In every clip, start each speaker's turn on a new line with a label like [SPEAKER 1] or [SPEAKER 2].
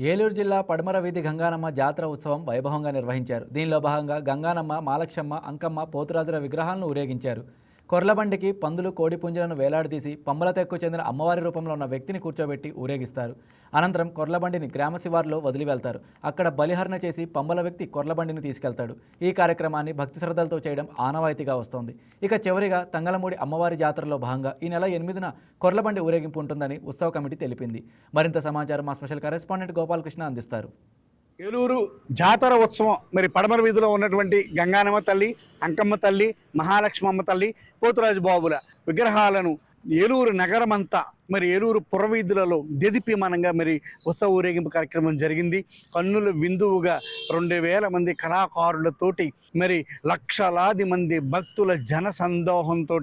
[SPEAKER 1] ఏలూరు జిల్లా పడమర వీధి గంగానమ్మ జాతర ఉత్సవం వైభవంగా నిర్వహించారు. దీనిలో భాగంగా గంగానమ్మ మాలక్షమ్మ అంకమ్మ పోతురాజుల విగ్రహాలను ఊరేగించారు. కొర్లబండికి పందులు కోడిపుంజులను వేలాడదీసి పంబల తెక్కు చెందిన అమ్మవారి రూపంలో ఉన్న వ్యక్తిని కూర్చోబెట్టి ఊరేగిస్తారు. అనంతరం కొర్లబండిని గ్రామ శివారులో వదిలి వెళ్తారు. అక్కడ బలిహరణ చేసి పంబల వ్యక్తి కొర్లబండిని తీసుకెళ్తాడు. ఈ కార్యక్రమాన్ని భక్తి శ్రద్ధలతో చేయడం ఆనవాయితీగా వస్తోంది. ఇక చివరిగా తంగలమూడి అమ్మవారి జాతరలో భాగంగా ఈ నెల ఎనిమిదిన కొర్లబండి ఊరేగింపు ఉంటుందని ఉత్సవ కమిటీ తెలిపింది. మరింత సమాచారం మా స్పెషల్ కరెస్పాండెంట్ గోపాలకృష్ణ అందిస్తారు.
[SPEAKER 2] ఏలూరు జాతర ఉత్సవం. మరి పడమర వీధిలో ఉన్నటువంటి గంగానమ్మ తల్లి అంకమ్మ తల్లి మహాలక్ష్మమ్మ తల్లి పోతురాజు బాబుల విగ్రహాలను ఏలూరు నగరమంతా మరి ఏలూరు పురవీధులలో దేదీప్యమానంగా మరి ఉత్సవ ఊరేగింపు కార్యక్రమం జరిగింది. కన్నుల విందువుగా రెండు వేల మంది కళాకారులతోటి మరి లక్షలాది మంది భక్తుల జన సందోహంతో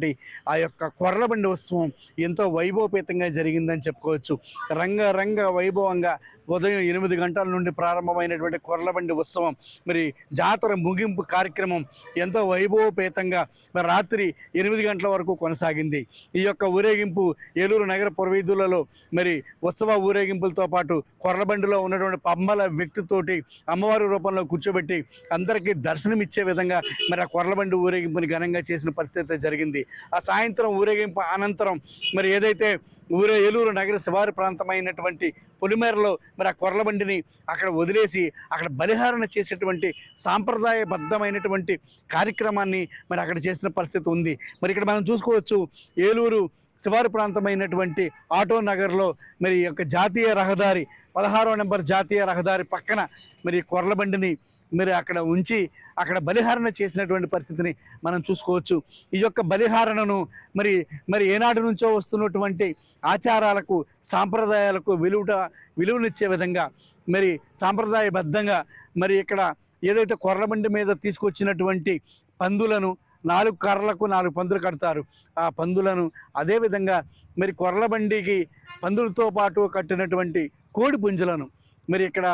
[SPEAKER 2] ఆ యొక్క కొర్రబండి ఉత్సవం ఎంతో వైభవపేతంగా జరిగిందని చెప్పుకోవచ్చు. రంగరంగ వైభవంగా ఉదయం ఎనిమిది గంటల నుండి ప్రారంభమైనటువంటి కొర్లబండి ఉత్సవం మరి జాతర ముగింపు కార్యక్రమం ఎంతో వైభవపేతంగా మరి రాత్రి ఎనిమిది గంటల వరకు కొనసాగింది. ఈ యొక్క ఊరేగింపు ఏలూరు నగర పూర్వీధులలో మరి ఉత్సవ ఊరేగింపులతో పాటు కొర్రబండిలో ఉన్నటువంటి పంబల వ్యక్తితోటి అమ్మవారి రూపంలో కూర్చోబెట్టి అందరికీ దర్శనమిచ్చే విధంగా మరి ఆ కొర్రబండి ఊరేగింపుని ఘనంగా చేసిన పరిస్థితి జరిగింది. ఆ సాయంత్రం ఊరేగింపు అనంతరం మరి ఏదైతే ఊరే ఏలూరు నగర శివారు ప్రాంతమైనటువంటి పొలిమేరలో మరి ఆ కొర్రబండిని అక్కడ వదిలేసి అక్కడ బలిహారణ చేసేటువంటి సాంప్రదాయబద్ధమైనటువంటి కార్యక్రమాన్ని మరి అక్కడ చేసిన పరిస్థితి ఉంది. మరి ఇక్కడ మనం చూసుకోవచ్చు ఏలూరు శివారు ప్రాంతమైనటువంటి ఆటో నగర్లో మరి యొక్క జాతీయ రహదారి పదహారో నెంబర్ జాతీయ రహదారి పక్కన మరి కొర్లబండిని మరి అక్కడ ఉంచి అక్కడ బలిహారణ చేసినటువంటి పరిస్థితిని మనం చూసుకోవచ్చు. ఈ యొక్క బలిహారణను మరి మరి ఏనాటి నుంచో వస్తున్నటువంటి ఆచారాలకు సాంప్రదాయాలకు విలువట విలువనిచ్చే విధంగా మరి సాంప్రదాయబద్ధంగా మరి ఇక్కడ ఏదైతే కొర్రబండి మీద తీసుకొచ్చినటువంటి పందులను నాలుగు కర్రలకు నాలుగు పందులు కడతారు ఆ పందులను. అదేవిధంగా మరి కొర్రబండికి పందులతో పాటు కట్టినటువంటి కోడి పుంజులను మరి ఇక్కడ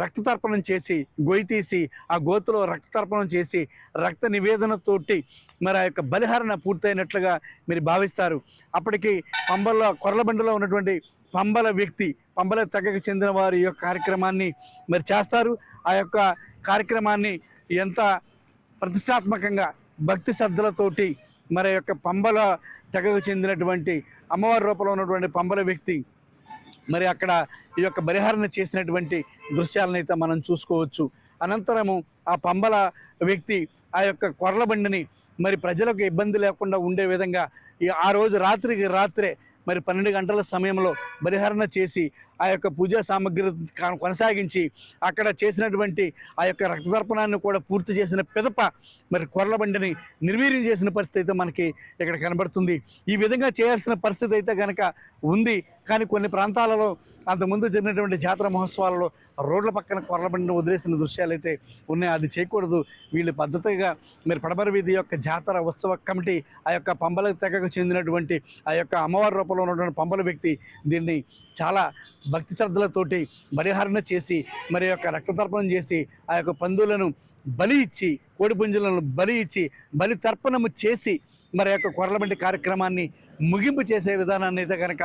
[SPEAKER 2] రక్త తర్పణం చేసి గొయ్యి తీసి ఆ గోతులో రక్త తర్పణం చేసి రక్త నివేదనతోటి మరి ఆ యొక్క బలిహరణ పూర్తయినట్లుగా మీరు భావిస్తారు. అప్పటికి పంబల్లో కొర్రబండిలో ఉన్నటువంటి పంబల వ్యక్తి పంబల తెగకు చెందిన వారి యొక్క కార్యక్రమాన్ని మరి చేస్తారు. ఆ యొక్క కార్యక్రమాన్ని ఎంత ప్రతిష్టాత్మకంగా భక్తి శ్రద్ధలతోటి మరి యొక్క పంబల తెగకు చెందినటువంటి అమ్మవారి రూపంలో ఉన్నటువంటి పంబల వ్యక్తి మరి అక్కడ ఈ యొక్క పరిహారణ చేసినటువంటి దృశ్యాలనైతే అయితే మనం చూసుకోవచ్చు. అనంతరము ఆ పంబల వ్యక్తి ఆ యొక్క కొరల బండిని మరి ప్రజలకు ఇబ్బంది లేకుండా ఉండే విధంగా ఈ ఆ రోజు రాత్రికి రాత్రే మరి పన్నెండు గంటల సమయంలో పరిహరణ చేసి ఆ యొక్క పూజా సామగ్రి కొనసాగించి అక్కడ చేసినటువంటి ఆ యొక్క రక్తదర్పణాన్ని కూడా పూర్తి చేసిన పిదప మరి కొరలబండిని నిర్వీర్యం చేసిన పరిస్థితి అయితే మనకి ఇక్కడ కనబడుతుంది. ఈ విధంగా చేయాల్సిన పరిస్థితి అయితే కనుక ఉంది. కానీ కొన్ని ప్రాంతాలలో అంతకుముందు జరిగినటువంటి జాతర మహోత్సవాలలో రోడ్ల పక్కన కొరలబండిని వదిలేసిన దృశ్యాలు అయితే ఉన్నాయి. అది చేయకూడదు. వీళ్ళు పద్ధతిగా మీరు పడమర వీధి యొక్క జాతర ఉత్సవ కమిటీ ఆ యొక్క పంబల తెగకు చెందినటువంటి ఆ యొక్క అమ్మవారి రూపంలో ఉన్నటువంటి పంబల వ్యక్తి దీన్ని చాలా భక్తి శ్రద్ధలతోటి బలిహరణ చేసి మరి యొక్క రక్తతర్పణం చేసి ఆ యొక్క పందులను బలి ఇచ్చి కోడిపుంజులను బలి ఇచ్చి బలి తర్పణము చేసి మరి యొక్క కొరలబండి కార్యక్రమాన్ని ముగింపు చేసే విధానాన్ని అయితే కనుక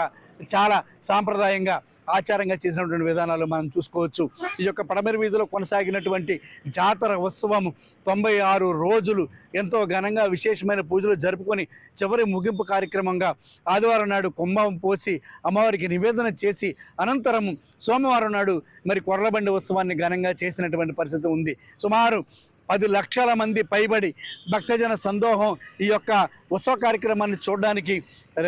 [SPEAKER 2] చాలా సాంప్రదాయంగా ఆచారంగా చేసినటువంటి విధానాలు మనం చూసుకోవచ్చు. ఈ యొక్క పడమరి వీధిలో కొనసాగినటువంటి జాతర ఉత్సవము తొంభై ఆరు రోజులు ఎంతో ఘనంగా విశేషమైన పూజలు జరుపుకొని చివరి ముగింపు కార్యక్రమంగా ఆదివారం నాడు కుంభం పోసి అమ్మవారికి నివేదన చేసి అనంతరం సోమవారం నాడు మరి కొర్రబండి ఉత్సవాన్ని ఘనంగా చేసినటువంటి పరిస్థితి ఉంది. సుమారు పది లక్షల మంది పైబడి భక్తజన సందోహం ఈ యొక్క ఉత్సవ కార్యక్రమాన్ని చూడడానికి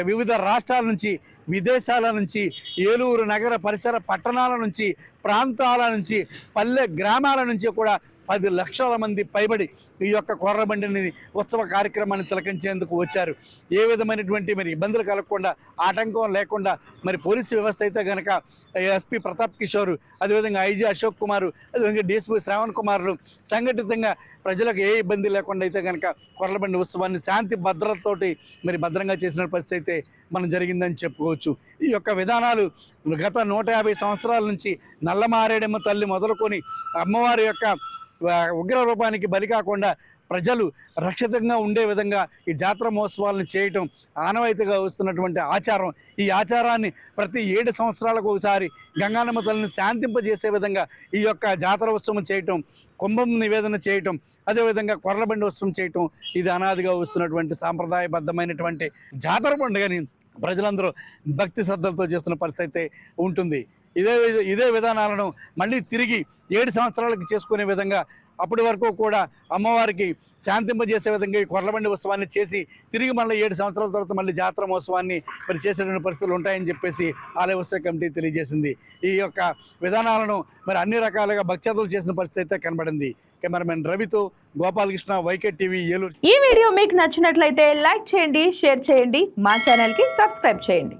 [SPEAKER 2] వివిధ రాష్ట్రాల నుంచి విదేశాల నుంచి ఏలూరు నగర పరిసర పట్టణాల నుంచి ప్రాంతాల నుంచి పల్లె గ్రామాల నుంచి కూడా పది లక్షల మంది పైబడి ఈ యొక్క కొర్రబండిని ఉత్సవ కార్యక్రమాన్ని తిలకించేందుకు వచ్చారు. ఏ విధమైనటువంటి మరి ఇబ్బందులు కలగకుండా ఆటంకం లేకుండా మరి పోలీసు వ్యవస్థ అయితే కనుక ఎస్పీ ప్రతాప్ కిషోర్ అదేవిధంగా ఐజీ అశోక్ కుమార్ అదేవిధంగా డిఎస్పీ శ్రావణ్ కుమార్లు సంఘటితంగా ప్రజలకు ఏ ఇబ్బంది లేకుండా అయితే కనుక కొర్రబండి ఉత్సవాన్ని శాంతి భద్రతతోటి మరి భద్రంగా చేసిన పరిస్థితి అయితే మనం జరిగిందని చెప్పుకోవచ్చు. ఈ యొక్క విధానాలు గత నూట యాభై సంవత్సరాల నుంచి నల్లమారేడమ్మ తల్లి మొదలుకొని అమ్మవారి యొక్క ఉగ్ర రూపానికి బలి కాకుండా ప్రజలు రక్షితంగా ఉండే విధంగా ఈ జాతర మహోత్సవాలను చేయటం ఆనవాయితీగా వస్తున్నటువంటి ఆచారం. ఈ ఆచారాన్ని ప్రతి ఏడు సంవత్సరాలకు ఒకసారి గంగానమ్మ తల్లిని శాంతింపజేసే విధంగా ఈ యొక్క జాతర ఉత్సవం చేయటం కుంభం నివేదన చేయటం అదేవిధంగా కొర్రబండి ఉత్సవం చేయటం ఇది అనాదిగా వస్తున్నటువంటి సాంప్రదాయబద్ధమైనటువంటి జాతర పండుగని ప్రజలందరూ భక్తి శ్రద్ధలతో చేస్తున్న పరిస్థితి అయితే ఉంటుంది. ఇదే ఇదే విధానాలను మళ్ళీ తిరిగి ఏడు సంవత్సరాలకు చేసుకునే విధంగా అప్పటి వరకు కూడా అమ్మవారికి శాంతింపజేసే విధంగా ఈ కొర్లబండి ఉత్సవాన్ని చేసి తిరిగి మళ్ళీ ఏడు సంవత్సరాల తర్వాత మళ్ళీ జాతర మహోత్సవాన్ని మరి చేసేటువంటి పరిస్థితులు ఉంటాయని చెప్పేసి ఆలయ ఉత్సవ కమిటీ తెలియజేసింది. ఈ యొక్క విధానాలను మరి అన్ని రకాలుగా భక్త్యాదులు చేసిన పరిస్థితి అయితే కనబడింది. కెమెరామెన్ రవితో గోపాలకృష్ణ వైకే టీవీ ఏలూరు.
[SPEAKER 3] ఈ వీడియో మీకు నచ్చినట్లయితే లైక్ చేయండి షేర్ చేయండి మా ఛానల్కి సబ్స్క్రైబ్ చేయండి.